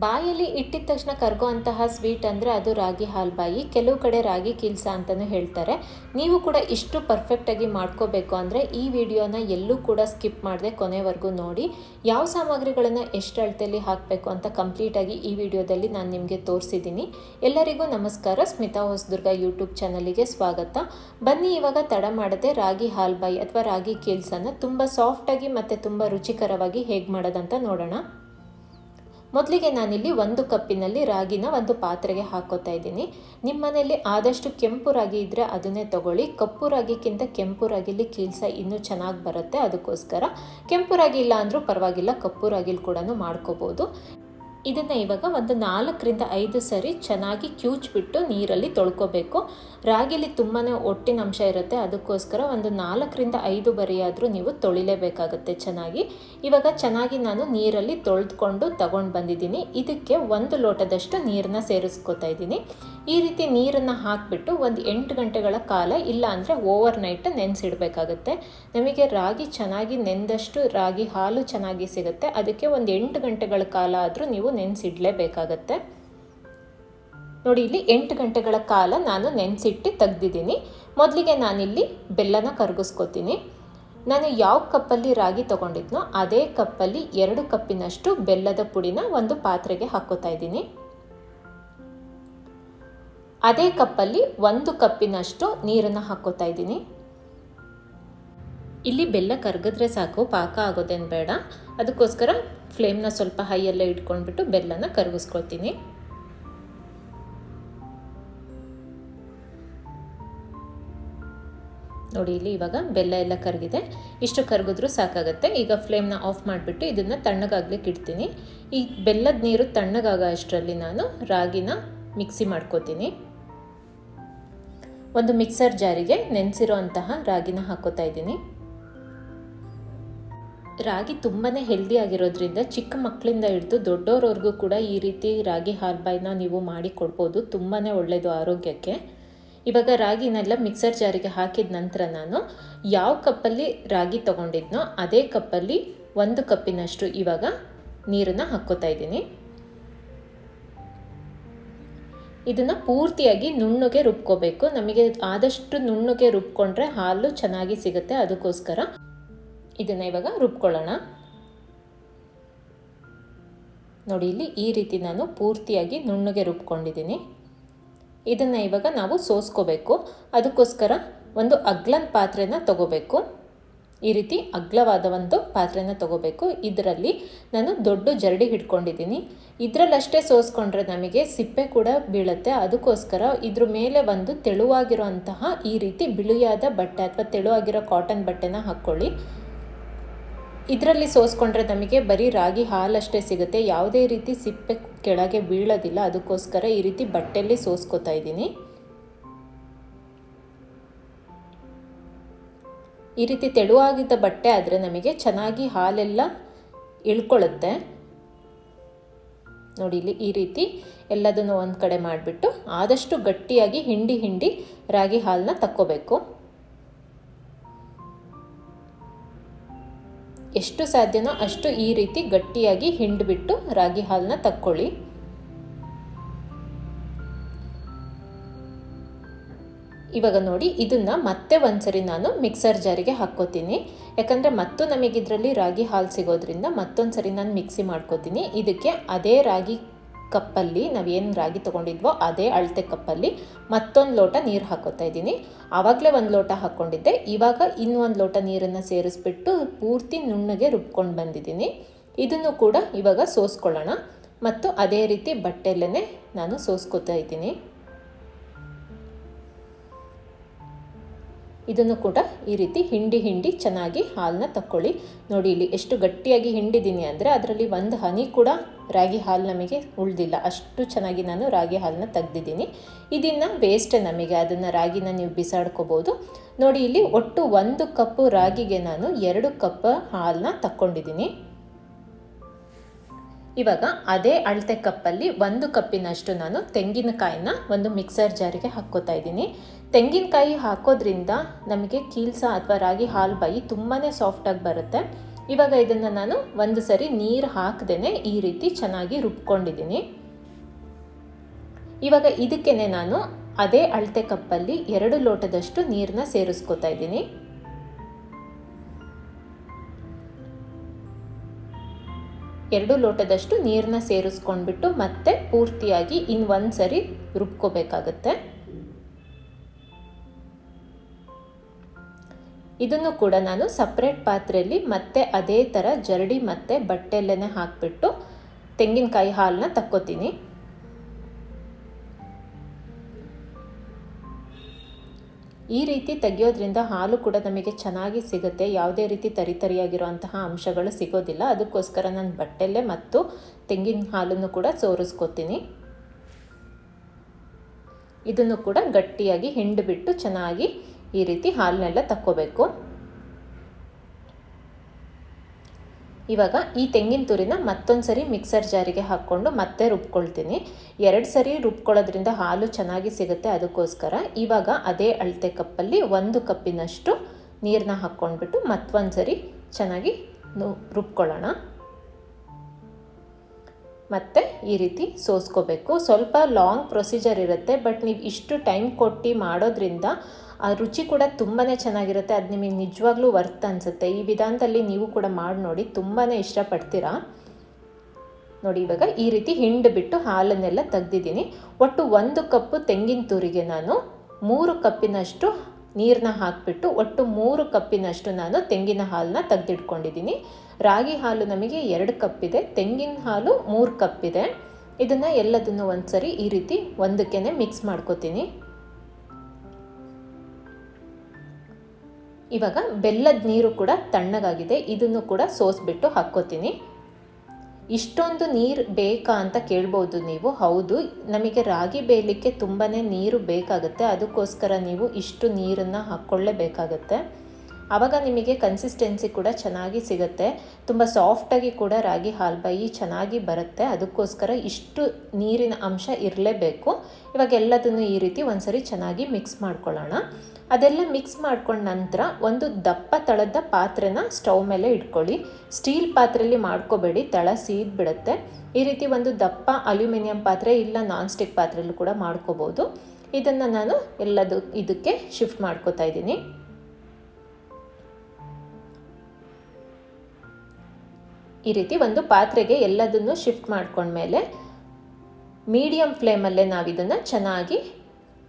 ಬಾಯಲ್ಲಿ ಇಟ್ಟಿದ ತಕ್ಷಣ ಕರ್ಗೋ ಅಂತಹ ಸ್ವೀಟ್ ಅಂದರೆ ಅದು ರಾಗಿ ಹಾಲ್ಬಾಯಿ. ಕೆಲವು ಕಡೆ ರಾಗಿ ಕಿಲ್ಸ ಅಂತಲೂ ಹೇಳ್ತಾರೆ. ನೀವು ಕೂಡ ಇಷ್ಟು ಪರ್ಫೆಕ್ಟಾಗಿ ಮಾಡ್ಕೋಬೇಕು ಅಂದರೆ ಈ ವಿಡಿಯೋನ ಎಲ್ಲೂ ಕೂಡ ಸ್ಕಿಪ್ ಮಾಡದೆ ಕೊನೆವರೆಗೂ ನೋಡಿ. ಯಾವ ಸಾಮಗ್ರಿಗಳನ್ನು ಎಷ್ಟು ಅಳತೆಯಲ್ಲಿ ಹಾಕಬೇಕು ಅಂತ ಕಂಪ್ಲೀಟಾಗಿ ಈ ವಿಡಿಯೋದಲ್ಲಿ ನಾನು ನಿಮಗೆ ತೋರಿಸಿದ್ದೀನಿ ಎಲ್ಲರಿಗೂ ನಮಸ್ಕಾರ. ಸ್ಮಿತಾ ಹೊಸದುರ್ಗ ಯೂಟ್ಯೂಬ್ ಚಾನಲಿಗೆ ಸ್ವಾಗತ. ಬನ್ನಿ ಇವಾಗ ತಡ ಮಾಡದೆ ರಾಗಿ ಹಾಲ್ಬಾಯಿ ಅಥವಾ ರಾಗಿ ಕಿಲ್ಸನ್ನು ತುಂಬ ಸಾಫ್ಟಾಗಿ ಮತ್ತು ತುಂಬ ರುಚಿಕರವಾಗಿ ಹೇಗೆ ಮಾಡೋದಂತ ನೋಡೋಣ. ಮೊದಲಿಗೆ ನಾನಿಲ್ಲಿ ಒಂದು ಕಪ್ಪಿನಲ್ಲಿ ರಾಗಿನ ಒಂದು ಪಾತ್ರೆಗೆ ಹಾಕೋತಾ ಇದ್ದೀನಿ. ನಿಮ್ಮ ಮನೆಯಲ್ಲಿ ಆದಷ್ಟು ಕೆಂಪು ರಾಗಿ ಇದ್ದರೆ ಅದನ್ನೇ ತಗೊಳ್ಳಿ. ಕಪ್ಪು ರಾಗಿಕ್ಕಿಂತ ಕೆಂಪು ರಾಗಿಲಿ ಕೀಲ್ಸ ಇನ್ನೂ ಚೆನ್ನಾಗಿ ಬರುತ್ತೆ ಅದಕ್ಕೋಸ್ಕರ. ಕೆಂಪು ರಾಗಿ ಇಲ್ಲ ಅಂದರೂ ಪರವಾಗಿಲ್ಲ, ಕಪ್ಪು ರಾಗಿಲಿ ಕೂಡ ಮಾಡ್ಕೋಬೋದು. ಇದನ್ನು ಇವಾಗ ಒಂದು ನಾಲ್ಕರಿಂದ ಐದು ಸರಿ ಚೆನ್ನಾಗಿ ಕ್ಯೂಚ್ಬಿಟ್ಟು ನೀರಲ್ಲಿ ತೊಳ್ಕೊಬೇಕು. ರಾಗಿಲಿ ತುಂಬಾ ಒಟ್ಟಿನ ಅಂಶ ಇರುತ್ತೆ. ಅದಕ್ಕೋಸ್ಕರ ಒಂದು ನಾಲ್ಕರಿಂದ ಐದು ಬರಿಯಾದರೂ ನೀವು ತೊಳಿಲೇಬೇಕಾಗುತ್ತೆ ಚೆನ್ನಾಗಿ. ಇವಾಗ ಚೆನ್ನಾಗಿ ನಾನು ನೀರಲ್ಲಿ ತೊಳೆದುಕೊಂಡು ತಗೊಂಡು ಬಂದಿದ್ದೀನಿ. ಇದಕ್ಕೆ ಒಂದು ಲೋಟದಷ್ಟು ನೀರನ್ನ ಸೇರಿಸ್ಕೊತಾ ಇದ್ದೀನಿ. ಈ ರೀತಿ ನೀರನ್ನು ಹಾಕಿಬಿಟ್ಟು ಒಂದು ಎಂಟು ಗಂಟೆಗಳ ಕಾಲ ಇಲ್ಲ ಅಂದರೆ ಓವರ್ ನೈಟ್ ನೆನೆಸಿಡಬೇಕಾಗತ್ತೆ. ನಮಗೆ ರಾಗಿ ಚೆನ್ನಾಗಿ ನೆಂದಷ್ಟು ರಾಗಿ ಹಾಲು ಚೆನ್ನಾಗಿ ಸಿಗುತ್ತೆ. ಅದಕ್ಕೆ ಒಂದು ಎಂಟು ಗಂಟೆಗಳ ಕಾಲ ಆದರೂ ನೀವು ನೆನೆಸಿಡ್ಲೇಬೇಕಾಗತ್ತೆ. ನೋಡಿ, ಇಲ್ಲಿ ಎಂಟು ಗಂಟೆಗಳ ಕಾಲ ನಾನು ನೆನೆಸಿಟ್ಟು ತೆಗ್ದಿದ್ದೀನಿ. ಮೊದಲಿಗೆ ನಾನಿಲ್ಲಿ ಬೆಲ್ಲನ ಕರಗಿಸ್ಕೊತೀನಿ. ನಾನು ಯಾವ ಕಪ್ಪಲ್ಲಿ ರಾಗಿ ತೊಗೊಂಡಿದ್ನೋ ಅದೇ ಕಪ್ಪಲ್ಲಿ ಎರಡು ಕಪ್ಪಿನಷ್ಟು ಬೆಲ್ಲದ ಪುಡಿನ ಒಂದು ಪಾತ್ರೆಗೆ ಹಾಕೋತಾ ಇದ್ದೀನಿ. ಅದೇ ಕಪ್ಪಲ್ಲಿ ಒಂದು ಕಪ್ಪಿನಷ್ಟು ನೀರನ್ನು ಹಾಕೋತಾ ಇದ್ದೀನಿ. ಇಲ್ಲಿ ಬೆಲ್ಲ ಕರಗಿದ್ರೆ ಸಾಕು, ಪಾಕ ಆಗೋದೇನು ಬೇಡ. ಅದಕ್ಕೋಸ್ಕರ ಫ್ಲೇಮ್ನ ಸ್ವಲ್ಪ ಹೈಯಲ್ಲೇ ಇಟ್ಕೊಂಡ್ಬಿಟ್ಟು ಬೆಲ್ಲನ ಕರಗಿಸ್ಕೊಳ್ತೀನಿ. ನೋಡಿ, ಇಲ್ಲಿ ಇವಾಗ ಬೆಲ್ಲ ಎಲ್ಲ ಕರಗಿದೆ. ಇಷ್ಟು ಕರಗಿದ್ರು ಸಾಕಾಗುತ್ತೆ. ಈಗ ಫ್ಲೇಮ್ನ ಆಫ್ ಮಾಡಿಬಿಟ್ಟು ಇದನ್ನು ತಣ್ಣಗಾಗ್ಲಿಕ್ಕೆ ಇಡ್ತೀನಿ. ಈ ಬೆಲ್ಲದ ನೀರು ತಣ್ಣಗಾಗ ಅಷ್ಟರಲ್ಲಿ ನಾನು ರಾಗಿನ ಮಿಕ್ಸಿ ಮಾಡ್ಕೋತೀನಿ. ಒಂದು ಮಿಕ್ಸರ್ ಜಾರಿಗೆ ನೆನೆಸಿರೋ ಅಂತಹ ರಾಗಿನ ಹಾಕೋತಾ ಇದ್ದೀನಿ. ರಾಗಿ ತುಂಬಾ ಹೆಲ್ದಿ ಆಗಿರೋದ್ರಿಂದ ಚಿಕ್ಕ ಮಕ್ಕಳಿಂದ ಹಿಡಿದು ದೊಡ್ಡೋರವ್ರಿಗೂ ಕೂಡ ಈ ರೀತಿ ರಾಗಿ ಹಾಲ್ಬಾಯ್ನ ನೀವು ಮಾಡಿ ಕೊಡ್ಬೋದು. ತುಂಬಾ ಒಳ್ಳೆಯದು ಆರೋಗ್ಯಕ್ಕೆ. ಇವಾಗ ರಾಗಿನೆಲ್ಲ ಮಿಕ್ಸರ್ ಜಾರಿಗೆ ಹಾಕಿದ ನಂತರ ನಾನು ಯಾವ ಕಪ್ಪಲ್ಲಿ ರಾಗಿ ತೊಗೊಂಡಿದ್ನೋ ಅದೇ ಕಪ್ಪಲ್ಲಿ ಒಂದು ಕಪ್ಪಿನಷ್ಟು ಇವಾಗ ನೀರನ್ನು ಹಾಕ್ಕೋತಾ ಇದ್ದೀನಿ. ಇದನ್ನು ಪೂರ್ತಿಯಾಗಿ ನುಣ್ಣಗೆ ರುಬ್ಕೋಬೇಕು. ನಮಗೆ ಆದಷ್ಟು ನುಣ್ಣಗೆ ರುಬ್ಕೊಂಡ್ರೆ ಹಾಲು ಚೆನ್ನಾಗಿ ಸಿಗುತ್ತೆ. ಅದಕ್ಕೋಸ್ಕರ ಇದನ್ನು ಇವಾಗ ರುಬ್ಕೊಳ್ಳೋಣ. ನೋಡಿ, ಇಲ್ಲಿ ಈ ರೀತಿ ನಾನು ಪೂರ್ತಿಯಾಗಿ ನುಣ್ಣಗೆ ರುಬ್ಕೊಂಡಿದ್ದೀನಿ. ಇದನ್ನು ಇವಾಗ ನಾವು ಸೋಸ್ಕೋಬೇಕು. ಅದಕ್ಕೋಸ್ಕರ ಒಂದು ಅಗ್ಲನ್ ಪಾತ್ರೆನ ತಗೋಬೇಕು. ಈ ರೀತಿ ಅಗ್ಲವಾದ ಒಂದು ಪಾತ್ರೆನ ತಗೋಬೇಕು. ಇದರಲ್ಲಿ ನಾನು ದೊಡ್ಡ ಜರಡಿ ಹಿಡ್ಕೊಂಡಿದ್ದೀನಿ. ಇದರಲ್ಲಷ್ಟೇ ಸೋಸ್ಕೊಂಡ್ರೆ ನಮಗೆ ಸಿಪ್ಪೆ ಕೂಡ ಬೀಳುತ್ತೆ. ಅದಕ್ಕೋಸ್ಕರ ಇದ್ರ ಮೇಲೆ ಒಂದು ತೆಳುವಾಗಿರೋ ಈ ರೀತಿ ಬಿಳಿಯಾದ ಬಟ್ಟೆ ಅಥವಾ ತೆಳುವಾಗಿರೋ ಕಾಟನ್ ಬಟ್ಟೆನ ಹಾಕ್ಕೊಳ್ಳಿ. ಇದರಲ್ಲಿ ಸೋಸ್ಕೊಂಡ್ರೆ ನಮಗೆ ಬರೀ ರಾಗಿ ಹಾಲಷ್ಟೇ ಸಿಗುತ್ತೆ. ಯಾವುದೇ ರೀತಿ ಸಿಪ್ಪೆ ಕೆಳಗೆ ಬೀಳೋದಿಲ್ಲ. ಅದಕ್ಕೋಸ್ಕರ ಈ ರೀತಿ ಬಟ್ಟೆಯಲ್ಲಿ ಸೋಸ್ಕೋತಾ ಇದ್ದೀನಿ. ಈ ರೀತಿ ತೆಳುವಾಗಿದ್ದ ಬಟ್ಟೆ ಆದರೆ ನಮಗೆ ಚೆನ್ನಾಗಿ ಹಾಲೆಲ್ಲ ಇಳ್ಕೊಳ್ಳುತ್ತೆ. ನೋಡಿ ಇಲ್ಲಿ ಈ ರೀತಿ ಎಲ್ಲದನ್ನು ಒಂದು ಕಡೆ ಮಾಡಿಬಿಟ್ಟು ಆದಷ್ಟು ಗಟ್ಟಿಯಾಗಿ ಹಿಂಡಿ ಹಿಂಡಿ ರಾಗಿ ಹಾಲನ್ನ ತಕ್ಕೋಬೇಕು. ಎಷ್ಟು ಸಾಧ್ಯನೋ ಅಷ್ಟು ಈ ರೀತಿ ಗಟ್ಟಿಯಾಗಿ ಹಿಂಡ್ಬಿಟ್ಟು ರಾಗಿ ಹಾಲನ್ನ ತಕ್ಕೊಳ್ಳಿ. ಇವಾಗ ನೋಡಿ, ಇದನ್ನ ಮತ್ತೆ ಒಂದ್ಸರಿ ನಾನು ಮಿಕ್ಸರ್ ಜಾರಿಗೆ ಹಾಕ್ಕೋತೀನಿ. ಯಾಕಂದರೆ ಮತ್ತು ನಮಗೆ ಇದರಲ್ಲಿ ರಾಗಿ ಹಾಲು ಸಿಗೋದ್ರಿಂದ ಮತ್ತೊಂದು ಸರಿ ನಾನು ಮಿಕ್ಸಿ ಮಾಡ್ಕೋತೀನಿ. ಇದಕ್ಕೆ ಅದೇ ರಾಗಿ ಕಪ್ಪಲ್ಲಿ ನಾವೇನು ರಾಗಿ ತೊಗೊಂಡಿದ್ವೋ ಅದೇ ಅಳತೆ ಕಪ್ಪಲ್ಲಿ ಮತ್ತೊಂದು ಲೋಟ ನೀರು ಹಾಕೋತಾ ಇದ್ದೀನಿ. ಆವಾಗಲೇ ಒಂದು ಲೋಟ ಹಾಕ್ಕೊಂಡಿದ್ದೆ ಇವಾಗ ಇನ್ನೊಂದು ಲೋಟ ನೀರನ್ನು ಸೇರಿಸ್ಬಿಟ್ಟು ಪೂರ್ತಿ ನುಣ್ಣಗೆ ರುಬ್ಕೊಂಡು ಬಂದಿದ್ದೀನಿ. ಇದನ್ನು ಕೂಡ ಇವಾಗ ಸೋಸ್ಕೊಳ್ಳೋಣ. ಮತ್ತು ಅದೇ ರೀತಿ ಬಟ್ಟೆಯಲ್ಲೇ ನಾನು ಸೋಸ್ಕೋತಾ ಇದ್ದೀನಿ. ಇದನ್ನು ಕೂಡ ಈ ರೀತಿ ಹಿಂಡಿ ಹಿಂಡಿ ಚೆನ್ನಾಗಿ ಹಾಲನ್ನ ತಕ್ಕೊಳ್ಳಿ. ನೋಡಿ, ಇಲ್ಲಿ ಎಷ್ಟು ಗಟ್ಟಿಯಾಗಿ ಹಿಂಡಿದ್ದೀನಿ ಅಂದರೆ ಅದರಲ್ಲಿ ಒಂದು ಹನಿ ಕೂಡ ರಾಗಿ ಹಾಲು ನಮಗೆ ಉಳಿದಿಲ್ಲ. ಅಷ್ಟು ಚೆನ್ನಾಗಿ ನಾನು ರಾಗಿ ಹಾಲನ್ನ ತೆಗ್ದಿದ್ದೀನಿ. ಇದನ್ನು ವೇಸ್ಟೇ ನಮಗೆ, ಅದನ್ನು ರಾಗಿನ ನೀವು ಬಿಸಾಡ್ಕೋಬೋದು. ನೋಡಿ, ಇಲ್ಲಿ ಒಟ್ಟು ಒಂದು ಕಪ್ಪು ರಾಗಿಗೆ ನಾನು ಎರಡು ಕಪ್ ಹಾಲನ್ನ ತಕ್ಕೊಂಡಿದ್ದೀನಿ. ಇವಾಗ ಅದೇ ಅಳತೆ ಕಪ್ಪಲ್ಲಿ ಒಂದು ಕಪ್ಪಿನಷ್ಟು ನಾನು ತೆಂಗಿನಕಾಯಿನ ಒಂದು ಮಿಕ್ಸರ್ ಜಾರಿಗೆ ಹಾಕ್ಕೋತಾ ಇದ್ದೀನಿ. ತೆಂಗಿನಕಾಯಿ ಹಾಕೋದ್ರಿಂದ ನಮಗೆ ಕೀಲ್ಸ ಅಥವಾ ರಾಗಿ ಹಾಲು ಬಾಯಿ ತುಂಬಾ ಸಾಫ್ಟಾಗಿ ಬರುತ್ತೆ. ಇವಾಗ ಇದನ್ನು ನಾನು ಒಂದು ಸರಿ ನೀರು ಹಾಕ್ದೇ ಈ ರೀತಿ ಚೆನ್ನಾಗಿ ರುಬ್ಕೊಂಡಿದ್ದೀನಿ. ಇವಾಗ ಇದಕ್ಕೇ ನಾನು ಅದೇ ಅಳತೆ ಕಪ್ಪಲ್ಲಿ ಎರಡು ಲೋಟದಷ್ಟು ನೀರನ್ನ ಸೇರಿಸ್ಕೊತಾ ಇದ್ದೀನಿ. ಎರಡು ಲೋಟದಷ್ಟು ನೀರನ್ನ ಸೇರಿಸ್ಕೊಂಡ್ಬಿಟ್ಟು ಮತ್ತೆ ಪೂರ್ತಿಯಾಗಿ ಇನ್ನು ಒಂದು ಸರಿ ರುಬ್ಕೋಬೇಕಾಗತ್ತೆ. ಇದನ್ನು ಕೂಡ ನಾನು ಸಪ್ರೇಟ್ ಪಾತ್ರೆಯಲ್ಲಿ ಮತ್ತೆ ಅದೇ ಥರ ಜರಡಿ ಮತ್ತು ಬಟ್ಟೆಲ್ಲೇ ಹಾಕಿಬಿಟ್ಟು ತೆಂಗಿನಕಾಯಿ ಹಾಲನ್ನ ತಕ್ಕೋತೀನಿ. ಈ ರೀತಿ ತೆಗೆಯೋದ್ರಿಂದ ಹಾಲು ಕೂಡ ನಮಗೆ ಚೆನ್ನಾಗಿ ಸಿಗುತ್ತೆ. ಯಾವುದೇ ರೀತಿ ತರಿತರಿಯಾಗಿರುವಂತಹ ಅಂಶಗಳು ಸಿಗೋದಿಲ್ಲ. ಅದಕ್ಕೋಸ್ಕರ ನಾನು ಬಟ್ಟೆಲ್ಲೇ ಮತ್ತು ತೆಂಗಿನ ಹಾಲನ್ನು ಕೂಡ ಸೋರಿಸ್ಕೊತೀನಿ. ಇದನ್ನು ಕೂಡ ಗಟ್ಟಿಯಾಗಿ ಹಿಂಡಿಬಿಟ್ಟು ಚೆನ್ನಾಗಿ ಈ ರೀತಿ ಹಾಲನ್ನೆಲ್ಲ ತಕ್ಕೋಬೇಕು. ಇವಾಗ ಈ ತೆಂಗಿನ ತುರಿನ ಮತ್ತೊಂದು ಸರಿ ಮಿಕ್ಸರ್ ಜಾರಿಗೆ ಹಾಕ್ಕೊಂಡು ಮತ್ತೆ ರುಬ್ಕೊಳ್ತೀನಿ. ಎರಡು ಸರಿ ರುಬ್ಕೊಳ್ಳೋದ್ರಿಂದ ಹಾಲು ಚೆನ್ನಾಗಿ ಸಿಗುತ್ತೆ ಅದಕ್ಕೋಸ್ಕರ. ಇವಾಗ ಅದೇ ಅಳತೆ ಕಪ್ಪಲ್ಲಿ ಒಂದು ಕಪ್ಪಿನಷ್ಟು ನೀರನ್ನ ಹಾಕ್ಕೊಂಡ್ಬಿಟ್ಟು ಮತ್ತೊಂದು ಸರಿ ಚೆನ್ನಾಗಿ ರುಬ್ಕೊಳ್ಳೋಣ. ಮತ್ತು ಈ ರೀತಿ ಸೋಸ್ಕೋಬೇಕು. ಸ್ವಲ್ಪ ಲಾಂಗ್ ಪ್ರೊಸೀಜರ್ ಇರುತ್ತೆ ಬಟ್ ನೀವು ಇಷ್ಟು ಟೈಮ್ ಕೊಟ್ಟು ಮಾಡೋದ್ರಿಂದ ಆ ರುಚಿ ಕೂಡ ತುಂಬಾ ಚೆನ್ನಾಗಿರುತ್ತೆ. ಅದು ನಿಮಗೆ ನಿಜವಾಗ್ಲೂ ವರ್ತ್ ಅನಿಸುತ್ತೆ. ಈ ವಿಧಾನದಲ್ಲಿ ನೀವು ಕೂಡ ಮಾಡಿ ನೋಡಿ ತುಂಬಾ ಇಷ್ಟಪಡ್ತೀರಾ? ನೋಡಿ, ಇವಾಗ ಈ ರೀತಿ ಹಿಂಡು ಬಿಟ್ಟು ಹಾಲನ್ನೆಲ್ಲ ತೆಗ್ದಿದ್ದೀನಿ. ಒಟ್ಟು ಒಂದು ಕಪ್ಪು ತೆಂಗಿನ ತುರಿಗೆ ನಾನು. ಮೂರು ಕಪ್ಪಿನಷ್ಟು ನೀರನ್ನ ಹಾಕಿಬಿಟ್ಟು ಒಟ್ಟು ಮೂರು ಕಪ್ಪಿನಷ್ಟು ನಾನು ತೆಂಗಿನ ಹಾಲನ್ನ ತೆಗೆದಿಟ್ಕೊಂಡಿದ್ದೀನಿ. ರಾಗಿ ಹಾಲು ನಮಗೆ ಎರಡು ಕಪ್ಪಿದೆ, ತೆಂಗಿನ ಹಾಲು ಮೂರು ಕಪ್ಪಿದೆ. ಇದನ್ನು ಎಲ್ಲದನ್ನು ಒಂದು ಸರಿ ಈ ರೀತಿ ಒಂದಕ್ಕೇ ಮಿಕ್ಸ್ ಮಾಡ್ಕೋತೀನಿ. ಇವಾಗ ಬೆಲ್ಲದ ನೀರು ಕೂಡ ತಣ್ಣಗಾಗಿದೆ, ಇದನ್ನು ಕೂಡ ಸೋಸ್ಬಿಟ್ಟು ಹಾಕ್ಕೋತೀನಿ. ಇಷ್ಟೊಂದು ನೀರು ಬೇಕಾ ಅಂತ ಕೇಳ್ಬೋದು ನೀವು. ಹೌದು, ನಮಗೆ ರಾಗಿ ಬೇಯಲಿಕ್ಕೆ ತುಂಬಾ ನೀರು ಬೇಕಾಗುತ್ತೆ. ಅದಕ್ಕೋಸ್ಕರ ನೀವು ಇಷ್ಟು ನೀರನ್ನು ಹಾಕ್ಕೊಳ್ಳೇಬೇಕಾಗತ್ತೆ. ಆವಾಗ ನಿಮಗೆ ಕನ್ಸಿಸ್ಟೆನ್ಸಿ ಕೂಡ ಚೆನ್ನಾಗಿ ಸಿಗುತ್ತೆ. ತುಂಬ ಸಾಫ್ಟಾಗಿ ಕೂಡ ರಾಗಿ ಹಾಲ್ಬಾಯಿ ಚೆನ್ನಾಗಿ ಬರುತ್ತೆ. ಅದಕ್ಕೋಸ್ಕರ ಇಷ್ಟು ನೀರಿನ ಅಂಶ ಇರಲೇಬೇಕು. ಇವಾಗ ಎಲ್ಲದನ್ನು ಈ ರೀತಿ ಒಂದ್ಸರಿ ಚೆನ್ನಾಗಿ ಮಿಕ್ಸ್ ಮಾಡ್ಕೊಳ್ಳೋಣ. ಅದೆಲ್ಲ ಮಿಕ್ಸ್ ಮಾಡ್ಕೊಂಡ ನಂತರ ಒಂದು ದಪ್ಪ ತಳದ ಪಾತ್ರೆನ ಸ್ಟವ್ ಮೇಲೆ ಇಟ್ಕೊಳ್ಳಿ. ಸ್ಟೀಲ್ ಪಾತ್ರೆಯಲ್ಲಿ ಮಾಡ್ಕೋಬೇಡಿ. ತಳ ಸೀದ್ ಬಿಡುತ್ತೆ ಈ ರೀತಿ ಒಂದು ದಪ್ಪ ಅಲ್ಯೂಮಿನಿಯಂ ಪಾತ್ರೆ ಇಲ್ಲ ನಾನ್ ಸ್ಟಿಕ್ ಪಾತ್ರೆಯಲ್ಲೂ ಕೂಡ ಮಾಡ್ಕೋಬೋದು. ಇದನ್ನು ನಾನು ಎಲ್ಲದು ಇದಕ್ಕೆ ಶಿಫ್ಟ್ ಮಾಡ್ಕೋತಾ ಇದ್ದೀನಿ. ಈ ರೀತಿ ಒಂದು ಪಾತ್ರೆಗೆ ಎಲ್ಲದನ್ನು ಶಿಫ್ಟ್ ಮಾಡ್ಕೊಂಡ್ಮೇಲೆ ಮೀಡಿಯಮ್ ಫ್ಲೇಮಲ್ಲೇ ನಾವು ಇದನ್ನು ಚೆನ್ನಾಗಿ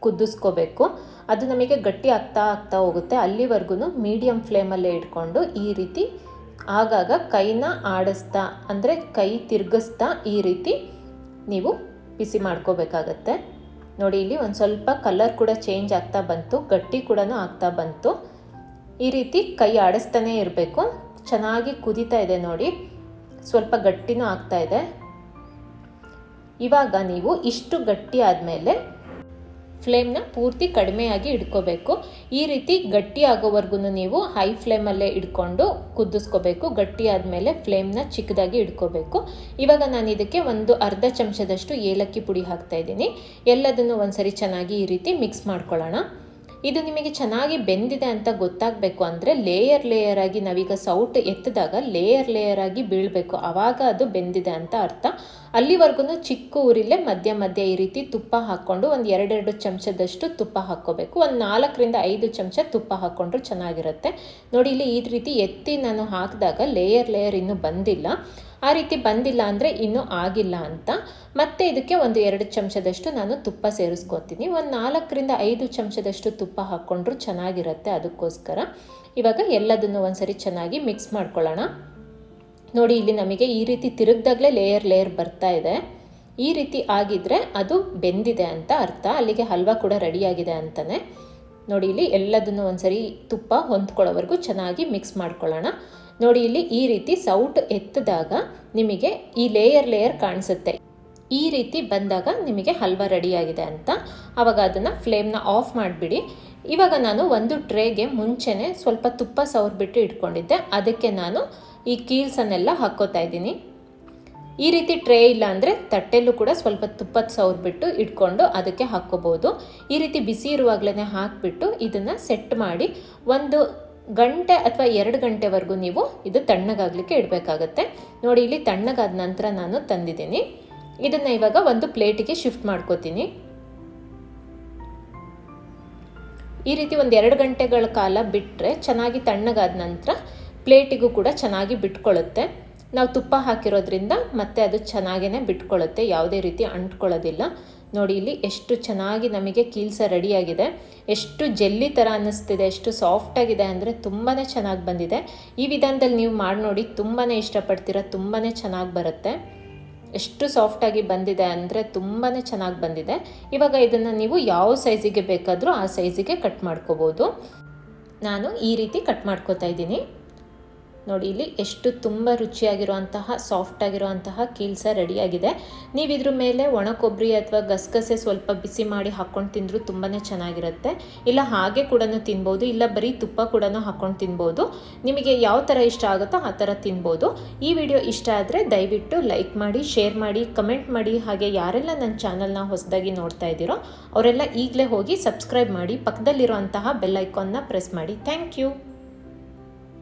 ಕುದಿಸ್ಕೋಬೇಕು. ಅದು ನಮಗೆ ಗಟ್ಟಿ ಆಗ್ತಾ ಆಗ್ತಾ ಹೋಗುತ್ತೆ. ಅಲ್ಲಿವರೆಗೂ ಮೀಡಿಯಮ್ ಫ್ಲೇಮಲ್ಲೇ ಇಟ್ಕೊಂಡು ಈ ರೀತಿ ಆಗಾಗ ಕೈನ ಆಡಿಸ್ತಾ, ಅಂದರೆ ಕೈ ತಿರುಗಿಸ್ತಾ ಈ ರೀತಿ ನೀವು ಬಿಸಿ ಮಾಡ್ಕೋಬೇಕಾಗತ್ತೆ. ನೋಡಿ, ಇಲ್ಲಿ ಒಂದು ಸ್ವಲ್ಪ ಕಲರ್ ಕೂಡ ಚೇಂಜ್ ಆಗ್ತಾ ಬಂತು, ಗಟ್ಟಿ ಕೂಡ ಆಗ್ತಾ ಬಂತು. ಈ ರೀತಿ ಕೈ ಆಡಿಸ್ತಾನೇ ಇರಬೇಕು. ಚೆನ್ನಾಗಿ ಕುದೀತಾ ಇದೆ ನೋಡಿ. ಸ್ವಲ್ಪ ಗಟ್ಟಿನೂ ಆಗ್ತಾ ಇದೆ. ಇವಾಗ ನೀವು ಇಷ್ಟು ಗಟ್ಟಿ ಆದಮೇಲೆ ಫ್ಲೇಮ್ನ ಪೂರ್ತಿ ಕಡಿಮೆಯಾಗಿ ಇಡ್ಕೋಬೇಕು. ಈ ರೀತಿ ಗಟ್ಟಿ ಆಗೋವರೆಗೂ ನೀವು ಹೈ ಫ್ಲೇಮಲ್ಲೇ ಇಡ್ಕೊಂಡು ಕುದಿಸ್ಕೋಬೇಕು. ಗಟ್ಟಿ ಆದಮೇಲೆ ಫ್ಲೇಮ್ನ ಚಿಕ್ಕದಾಗಿ ಇಟ್ಕೋಬೇಕು ಇವಾಗ ನಾನು ಇದಕ್ಕೆ ಒಂದು ಅರ್ಧ ಚಮಚದಷ್ಟು ಏಲಕ್ಕಿ ಪುಡಿ ಹಾಕ್ತಾ ಇದ್ದೀನಿ. ಎಲ್ಲದನ್ನು ಒಂದ್ಸರಿ ಚೆನ್ನಾಗಿ ಈ ರೀತಿ ಮಿಕ್ಸ್ ಮಾಡ್ಕೊಳ್ಳೋಣ. ಇದು ನಿಮಗೆ ಚೆನ್ನಾಗಿ ಬೆಂದಿದೆ ಅಂತ ಗೊತ್ತಾಗಬೇಕು ಅಂದರೆ ಲೇಯರ್ ಲೇಯರ್ ಆಗಿ ನಾವೀಗ ಸೌಟ್ ಎತ್ತಿದಾಗ ಲೇಯರ್ ಲೇಯರ್ ಆಗಿ ಬೀಳಬೇಕು. ಆವಾಗ ಅದು ಬೆಂದಿದೆ ಅಂತ ಅರ್ಥ. ಅಲ್ಲಿವರೆಗೂ ಚಿಕ್ಕ ಊರಿಲ್ಲೇ ಮಧ್ಯ ಮಧ್ಯ ಈ ರೀತಿ ತುಪ್ಪ ಹಾಕ್ಕೊಂಡು ಒಂದು ಎರಡೆರಡು ಚಮಚದಷ್ಟು ತುಪ್ಪ ಹಾಕ್ಕೋಬೇಕು. ಒಂದು ನಾಲ್ಕರಿಂದ ಐದು ಚಮಚ ತುಪ್ಪ ಹಾಕ್ಕೊಂಡ್ರು ಚೆನ್ನಾಗಿರುತ್ತೆ. ನೋಡಿ, ಇಲ್ಲಿ ಈ ರೀತಿ ಎತ್ತಿ ನಾನು ಹಾಕಿದಾಗ ಲೇಯರ್ ಲೇಯರ್ ಇನ್ನೂ ಬಂದಿಲ್ಲ. ಆ ರೀತಿ ಬಂದಿಲ್ಲ ಅಂದರೆ ಇನ್ನೂ ಆಗಿಲ್ಲ ಅಂತ. ಮತ್ತೆ ಇದಕ್ಕೆ ಒಂದು ಎರಡು ಚಮಚದಷ್ಟು ನಾನು ತುಪ್ಪ ಸೇರಿಸ್ಕೊತೀನಿ. ಒಂದು ನಾಲ್ಕರಿಂದ ಐದು ಚಮಚದಷ್ಟು ತುಪ್ಪ ಹಾಕ್ಕೊಂಡ್ರು ಚೆನ್ನಾಗಿರುತ್ತೆ ಅದಕ್ಕೋಸ್ಕರ. ಇವಾಗ ಎಲ್ಲದನ್ನು ಒಂದ್ಸರಿ ಚೆನ್ನಾಗಿ ಮಿಕ್ಸ್ ಮಾಡ್ಕೊಳ್ಳೋಣ. ನೋಡಿ, ಇಲ್ಲಿ ನಮಗೆ ಈ ರೀತಿ ತಿರುಗ್ದಾಗಲೇ ಲೇಯರ್ ಲೇಯರ್ ಬರ್ತಾ ಇದೆ. ಈ ರೀತಿ ಆಗಿದ್ರೆ ಅದು ಬೆಂದಿದೆ ಅಂತ ಅರ್ಥ. ಅಲ್ಲಿಗೆ ಹಲ್ವಾ ಕೂಡ ರೆಡಿಯಾಗಿದೆ ಅಂತಲೇ ನೋಡಿ ಇಲ್ಲಿ ಎಲ್ಲದನ್ನು ಒಂದ್ಸರಿ ತುಪ್ಪ ಹೊಂದ್ಕೊಳ್ಳೋವರೆಗೂ ಚೆನ್ನಾಗಿ ಮಿಕ್ಸ್ ಮಾಡ್ಕೊಳ್ಳೋಣ. ನೋಡಿ ಇಲ್ಲಿ ಈ ರೀತಿ ಸೌಟ್ ಎತ್ತಿದಾಗ ನಿಮಗೆ ಈ ಲೇಯರ್ ಲೇಯರ್ ಕಾಣಿಸುತ್ತೆ. ಈ ರೀತಿ ಬಂದಾಗ ನಿಮಗೆ ಹಲ್ವಾ ರೆಡಿಯಾಗಿದೆ ಅಂತ. ಆವಾಗ ಅದನ್ನು ಫ್ಲೇಮ್ನ ಆಫ್ ಮಾಡಿಬಿಡಿ. ಇವಾಗ ನಾನು ಒಂದು ಟ್ರೇಗೆ ಮುಂಚೆನೇ ಸ್ವಲ್ಪ ತುಪ್ಪ ಸವರ್ಬಿಟ್ಟು ಇಟ್ಕೊಂಡಿದ್ದೆ. ಅದಕ್ಕೆ ನಾನು ಈ ಕೀಲ್ಸನ್ನೆಲ್ಲ ಹಾಕ್ಕೋತಾ ಇದ್ದೀನಿ. ಈ ರೀತಿ ಟ್ರೇ ಇಲ್ಲ ಅಂದರೆ ತಟ್ಟೆಲ್ಲೂ ಕೂಡ ಸ್ವಲ್ಪ ತುಪ್ಪದ ಸವರ್ಬಿಟ್ಟು ಇಟ್ಕೊಂಡು ಅದಕ್ಕೆ ಹಾಕ್ಕೋಬೋದು. ಈ ರೀತಿ ಬಿಸಿ ಇರುವಾಗಲೇ ಹಾಕಿಬಿಟ್ಟು ಇದನ್ನು ಸೆಟ್ ಮಾಡಿ ಒಂದು ಗಂಟೆ ಅಥವಾ ಎರಡು ಗಂಟೆವರೆಗೂ ನೀವು ಇದು ತಣ್ಣಗಾಗಲಿಕ್ಕೆ ಇಡಬೇಕಾಗತ್ತೆ. ನೋಡಿ, ಇಲ್ಲಿ ತಣ್ಣಗಾದ ನಂತರ ನಾನು ತಂದಿದ್ದೀನಿ. ಇದನ್ನು ಇವಾಗ ಒಂದು ಪ್ಲೇಟಿಗೆ ಶಿಫ್ಟ್ ಮಾಡ್ಕೋತೀನಿ. ಈ ರೀತಿ ಒಂದು ಎರಡು ಗಂಟೆಗಳ ಕಾಲ ಬಿಟ್ಟರೆ ಚೆನ್ನಾಗಿ ತಣ್ಣಗಾದ ನಂತರ ಪ್ಲೇಟಿಗೂ ಕೂಡ ಚೆನ್ನಾಗಿ ಬಿಟ್ಕೊಳ್ಳುತ್ತೆ ನಾವು ತುಪ್ಪ ಹಾಕಿರೋದ್ರಿಂದ ಮತ್ತೆ ಅದು ಚೆನ್ನಾಗೇ ಬಿಟ್ಕೊಳ್ಳುತ್ತೆ, ಯಾವುದೇ ರೀತಿ ಅಂಟ್ಕೊಳ್ಳೋದಿಲ್ಲ. ನೋಡಿ, ಇಲ್ಲಿ ಎಷ್ಟು ಚೆನ್ನಾಗಿ ನಮಗೆ ಕೀಲ್ಸ ರೆಡಿಯಾಗಿದೆ. ಎಷ್ಟು ಜೆಲ್ಲಿ ಥರ ಅನ್ನಿಸ್ತಿದೆ, ಎಷ್ಟು ಸಾಫ್ಟಾಗಿದೆ ಅಂದರೆ ತುಂಬಾ ಚೆನ್ನಾಗಿ ಬಂದಿದೆ. ಈ ವಿಧಾನದಲ್ಲಿ ನೀವು ಮಾಡಿ ನೋಡಿ ತುಂಬಾ ಇಷ್ಟಪಡ್ತೀರ ತುಂಬಾ ಚೆನ್ನಾಗಿ ಬರುತ್ತೆ. ಎಷ್ಟು ಸಾಫ್ಟಾಗಿ ಬಂದಿದೆ ಅಂದರೆ ತುಂಬಾ ಚೆನ್ನಾಗಿ ಬಂದಿದೆ. ಇವಾಗ ಇದನ್ನು ನೀವು ಯಾವ ಸೈಜಿಗೆ ಬೇಕಾದರೂ ಆ ಸೈಜಿಗೆ ಕಟ್ ಮಾಡ್ಕೋಬೋದು. ನಾನು ಈ ರೀತಿ ಕಟ್ ಮಾಡ್ಕೋತಾ ಇದ್ದೀನಿ. ನೋಡಿ, ಇಲ್ಲಿ ಎಷ್ಟು ತುಂಬ ರುಚಿಯಾಗಿರುವಂತಹ ಸಾಫ್ಟ್ ಆಗಿರುವಂತಹ ಕೀಲ್ಸ ರೆಡಿಯಾಗಿದೆ ನೀವು ಇದ್ರ ಮೇಲೆ ಒಣ ಕೊಬ್ಬರಿ ಅಥವಾ ಗಸಗಸೆ ಸ್ವಲ್ಪ ಬಿಸಿ ಮಾಡಿ ಹಾಕ್ಕೊಂಡು ತಿಂದರೂ ತುಂಬಾ ಚೆನ್ನಾಗಿರುತ್ತೆ. ಇಲ್ಲ ಹಾಗೆ ಕೂಡ ತಿನ್ಬೋದು, ಇಲ್ಲ ಬರೀ ತುಪ್ಪ ಕೂಡ ಹಾಕ್ಕೊಂಡು ತಿನ್ಬೋದು. ನಿಮಗೆ ಯಾವ ಥರ ಇಷ್ಟ ಆಗುತ್ತೋ ಆ ಥರ ತಿನ್ಬೋದು. ಈ ವಿಡಿಯೋ ಇಷ್ಟ ಆದರೆ ದಯವಿಟ್ಟು ಲೈಕ್ ಮಾಡಿ ಶೇರ್ ಮಾಡಿ ಕಮೆಂಟ್ ಮಾಡಿ. ಹಾಗೆ ಯಾರೆಲ್ಲ ನನ್ನ ಚಾನಲ್ನ ಹೊಸದಾಗಿ ನೋಡ್ತಾ ಇದ್ದೀರೋ, ಅವರೆಲ್ಲ ಈಗಲೇ ಹೋಗಿ ಸಬ್ಸ್ಕ್ರೈಬ್ ಮಾಡಿ, ಪಕ್ಕದಲ್ಲಿರುವಂತಹ ಬೆಲ್ಲೈಕಾನ್ನ ಪ್ರೆಸ್ ಮಾಡಿ. Thank you